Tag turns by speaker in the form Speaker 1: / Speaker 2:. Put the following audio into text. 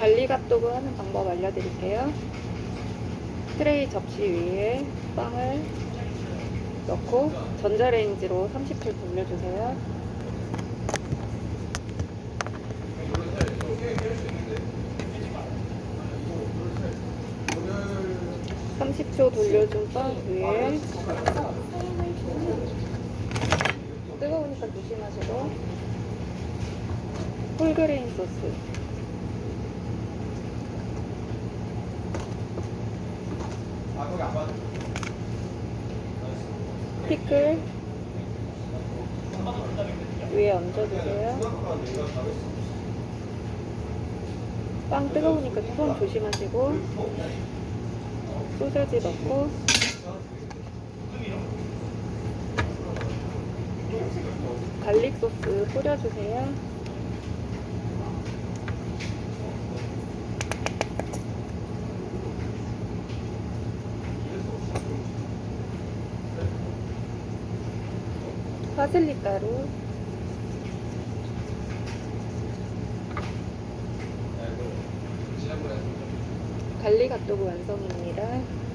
Speaker 1: 핫도그 하는 방법 알려드릴게요. 트레이 접시 위에 빵을 넣고 전자레인지로 30분 돌려주세요. (30초) 돌려준 빵 위에 뜨거우니까 조심하시고 홀그레인 소스 피클 위에 얹어주세요. 빵 뜨거우니까 손 조심하시고 소세지 넣고 갈릭 소스 뿌려주세요. 파슬리 가루 갈릭 핫도그 완성입니다.